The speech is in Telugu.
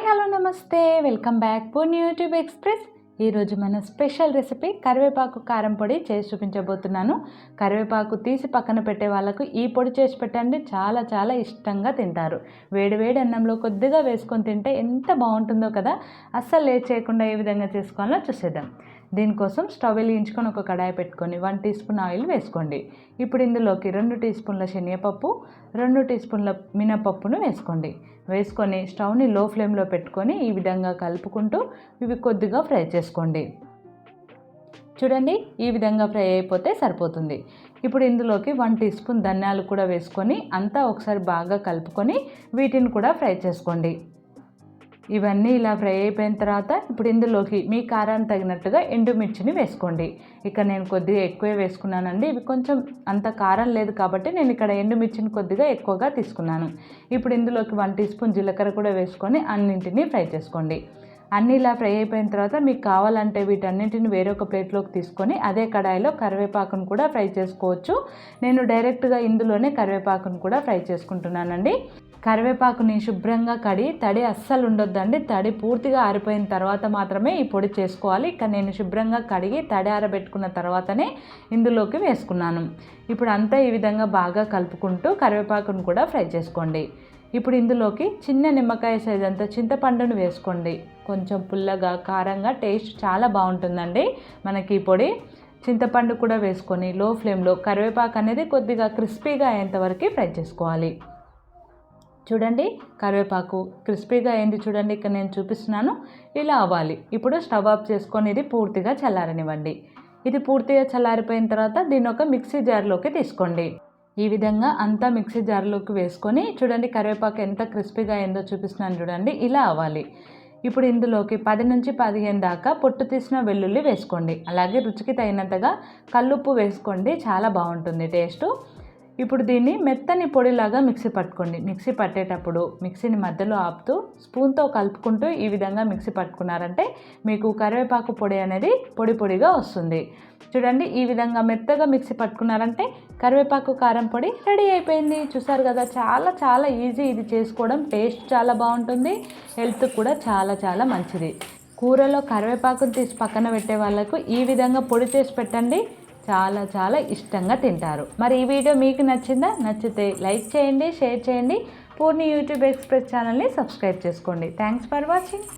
హాయ్ హలో నమస్తే. Welcome back Poorni YouTube express. ఈరోజు మన స్పెషల్ రెసిపీ కరివేపాకు కారం పొడి చేసి చూపించబోతున్నాను. కరివేపాకు తీసి పక్కన పెట్టే వాళ్ళకు ఈ పొడి చేసి పెట్టండి. చాలా చాలా ఇష్టంగా తింటారు. వేడివేడి అన్నంలో కొద్దిగా వేసుకొని తింటే ఎంత బాగుంటుందో కదా. అస్సలు లేట్ చేయకుండా ఏ విధంగా చేసుకోవాలో చూసేద్దాం. దీనికోసం స్టవ్ వెలిగించుకొని ఒక కడాయి పెట్టుకొని వన్ టీ స్పూన్ ఆయిల్ వేసుకోండి. ఇప్పుడు ఇందులోకి రెండు టీ స్పూన్ల శనగపప్పు రెండు టీ స్పూన్ల మినపప్పును వేసుకోండి. వేసుకొని స్టవ్ని లో ఫ్లేమ్లో పెట్టుకొని ఈ విధంగా కలుపుకుంటూ ఇవి కొద్దిగా ఫ్రై చేసుకోండి. చూడండి ఈ విధంగా ఫ్రై అయిపోతే సరిపోతుంది. ఇప్పుడు ఇందులోకి వన్ టీ స్పూన్ ధనియాలు కూడా వేసుకొని అంతా ఒకసారి బాగా కలుపుకొని వీటిని కూడా ఫ్రై చేసుకోండి. ఇవన్నీ ఇలా ఫ్రై అయిపోయిన తర్వాత ఇప్పుడు ఇందులోకి మీ కారాన్ని తగినట్టుగా ఎండుమిర్చిని వేసుకోండి. ఇక్కడ నేను కొద్దిగా ఎక్కువే వేసుకున్నానండి. ఇవి కొంచెం అంత కారం లేదు కాబట్టి నేను ఇక్కడ ఎండుమిర్చిని కొద్దిగా ఎక్కువగా తీసుకున్నాను. ఇప్పుడు ఇందులోకి వన్ టీ స్పూన్ జీలకర్ర కూడా వేసుకొని అన్నింటినీ ఫ్రై చేసుకోండి. అన్నీ ఇలా ఫ్రై అయిపోయిన తర్వాత మీకు కావాలంటే వీటన్నింటిని వేరొక ప్లేట్లోకి తీసుకొని అదే కడాయిలో కరివేపాకును కూడా ఫ్రై చేసుకోవచ్చు. నేను డైరెక్ట్గా ఇందులోనే కరివేపాకును కూడా ఫ్రై చేసుకుంటున్నానండి. కరివేపాకుని శుభ్రంగా కడి తడి అస్సలు ఉండొద్దండి. తడి పూర్తిగా ఆరిపోయిన తర్వాత మాత్రమే ఈ పొడి చేసుకోవాలి. ఇక నేను శుభ్రంగా కడిగి తడి ఆరబెట్టుకున్న తర్వాతనే ఇందులోకి వేసుకున్నాను. ఇప్పుడు అంతా ఈ విధంగా బాగా కలుపుకుంటూ కరివేపాకును కూడా ఫ్రై చేసుకోండి. ఇప్పుడు ఇందులోకి చిన్న నిమ్మకాయ సైజ్ అంత చింతపండును వేసుకోండి. కొంచెం పుల్లగా కారంగా టేస్ట్ చాలా బాగుంటుందండి. మనకి ఈ పొడి చింతపండు కూడా వేసుకొని లో ఫ్లేమ్లో కరివేపాకు అనేది కొద్దిగా క్రిస్పీగా అయ్యేంతవరకు ఫ్రై చేసుకోవాలి. చూడండి కరివేపాకు క్రిస్పీగా అయింది చూడండి ఇక్కడ నేను చూపిస్తున్నాను. ఇలా అవ్వాలి. ఇప్పుడు స్టవ్ ఆఫ్ చేసుకొని ఇది పూర్తిగా చల్లారనివ్వండి. ఇది పూర్తిగా చల్లారిపోయిన తర్వాత దీన్ని ఒక మిక్సీ జార్లోకి తీసుకోండి. ఈ విధంగా అంతా మిక్సీ జార్లోకి వేసుకొని చూడండి కరివేపాకు ఎంత క్రిస్పీగా అయిందో చూపిస్తున్నాను చూడండి ఇలా అవ్వాలి. ఇప్పుడు ఇందులోకి పది నుంచి పదిహేను దాకా పొట్టు తీసిన వెల్లుల్లి వేసుకోండి. అలాగే రుచికి తగినంతగా కల్లుప్పు వేసుకోండి చాలా బాగుంటుంది టేస్టు. ఇప్పుడు దీన్ని మెత్తని పొడిలాగా మిక్సీ పట్టుకోండి. మిక్సీ పట్టేటప్పుడు మిక్సీని మధ్యలో ఆపుతూ స్పూన్తో కలుపుకుంటూ ఈ విధంగా మిక్సీ పట్టుకున్నారంటే మీకు కరివేపాకు పొడి అనేది పొడి పొడిగా వస్తుంది. చూడండి ఈ విధంగా మెత్తగా మిక్సీ పట్టుకున్నారంటే కరివేపాకు కారం పొడి రెడీ అయిపోయింది. చూసారు కదా చాలా చాలా ఈజీ ఇది చేసుకోవడం. టేస్ట్ చాలా బాగుంటుంది. హెల్త్ కూడా చాలా చాలా మంచిది. కూరలో కరివేపాకును తీసి పక్కన పెట్టే వాళ్ళకు ఈ విధంగా పొడి చేసి పెట్టండి. చాలా చాలా ఇష్టంగా తింటారు. మరి ఈ వీడియో మీకు నచ్చిందా? నచ్చితే లైక్ చేయండి షేర్ చేయండి. పూర్ణి యూట్యూబ్ ఎక్స్ప్రెస్ ఛానల్ని సబ్స్క్రైబ్ చేసుకోండి. Thanks for watching